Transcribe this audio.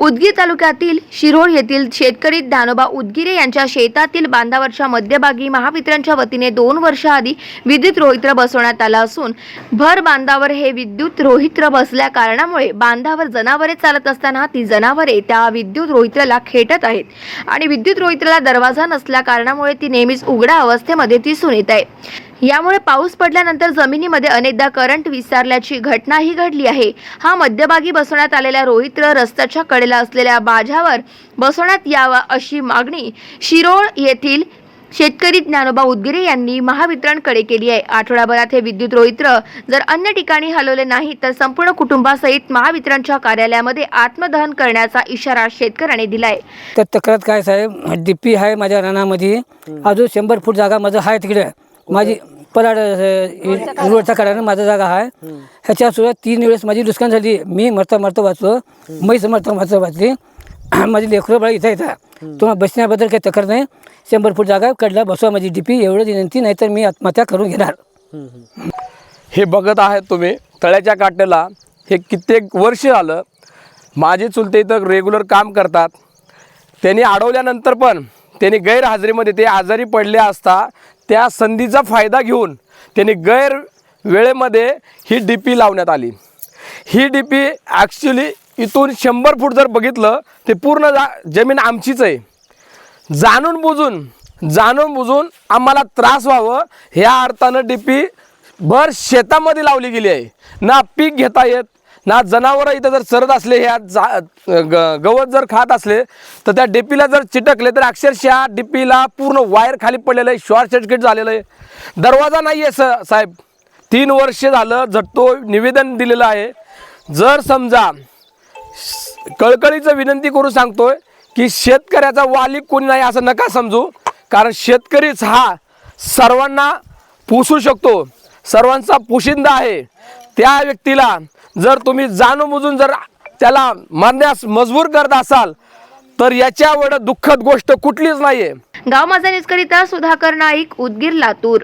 उदगीर तालुक्यातील शिरोळ येथील शेतकरी दानोबा उदगिरे यांच्या शेतातील बांधावरच्या मध्यभागी महावितरणच्या वतीने दोन वर्षाआधी विद्युत रोहित्र बसवण्यात आला असून भर बांधावर हे विद्युत रोहित्र बसल्या कारणामुळे बांधावर जनावरे चालत असताना ती जनावरे त्या विद्युत रोहित्राला खेटत आहेत आणि विद्युत रोहित्राला दरवाजा नसल्या कारणामुळे ती नेहमीच उघड्या अवस्थेमध्ये दिसून येत आहे. यामुळे पाऊस पडल्यानंतर जमिनीमध्ये अनेकदा करंट विस्तारल्याची घटनाही घडली आहे. हा मध्यभागी बसवण्यात आलेला रोहित्र रस्त्याच्या कडेला असलेल्या बाजावर बसवण्यात यावा अशी मागणी शिरोळ येथील शेतकरी ज्ञानोबा उदगिरे यांनी महावितरणकडे केली आहे. आठवडाभरात हे विद्युत रोहित्र जर अन्य ठिकाणी हलवले नाही तर संपूर्ण कुटुंबासहित महावितरणच्या कार्यालयामध्ये आत्मदहन करण्याचा इशारा शेतकऱ्याने दिलाय. तर तक्रार काय साहेब? डीपी आहे माझ्या रानामध्ये. अजून शंभर फूट जागा माझं आहे तिकडे. माझी पलाड रोडच्या कडानं माझा जागा आहे ह्याच्या सुद्धा तीन वेळेस माझी नुकसान झाली. मी मरता मरता वाचलो. म्हैस मरता मरता वाचली. माझी लेकरं बाळा इथं येतात. तुम्हाला बसण्याबद्दल काही तक्रार नाही. शंभर फूट जागा कडला बसवा माझी डीपी एवढं विनंती नाही तर मी आत्महत्या करून घेणार. हे बघत आहेत तुम्ही तळ्याच्या काट्याला हे कित्येक वर्ष झालं. माझे चुलते इथं रेग्युलर काम करतात. त्यांनी अडवल्यानंतर पण त्यांनी गैरहजेरीमध्ये ते आजारी पडले असता त्या संधीचा फायदा घेऊन त्यांनी गैर वेळेमध्ये ही डी पी लावण्यात आली. ही डी पी ॲक्च्युली इथून शंभर फूट जर बघितलं ते पूर्ण जा जमीन आमचीच आहे. जाणून बुजून जाणून बुजून आम्हाला त्रास व्हावं ह्या अर्थानं डी पी भर शेतामध्ये लावली गेली आहे. ना पीक घेता येत ना जनावरं इथं जर चरत असले ह्या जा ग गवत जर खात असले तर त्या डिपीला जर चिटकले तर अक्षरशः डीपीला पूर्ण वायर खाली पडलेलं आहे शॉर्ट सर्किट झालेलं आहे. दरवाजा नाही आहे स साहेब. तीन वर्ष झालं झटतो निवेदन दिलेलं आहे. जर समजा कळकळीचं विनंती करून सांगतोय की शेतकऱ्याचा वाली कोणी नाही असं नका समजू. कारण शेतकरीच हा सर्वांना पोसू शकतो. सर्वांचा पोशिंदा आहे. त्या व्यक्तीला जर तुम्ही जाणूनबुजून जर त्याला मानण्यास मजबूर करत असाल तर याच्यावर दुःखद गोष्ट कुठलीच नाहीये. गाव माझा न्यूजकरिता सुधाकर नाईक उदगीर लातूर.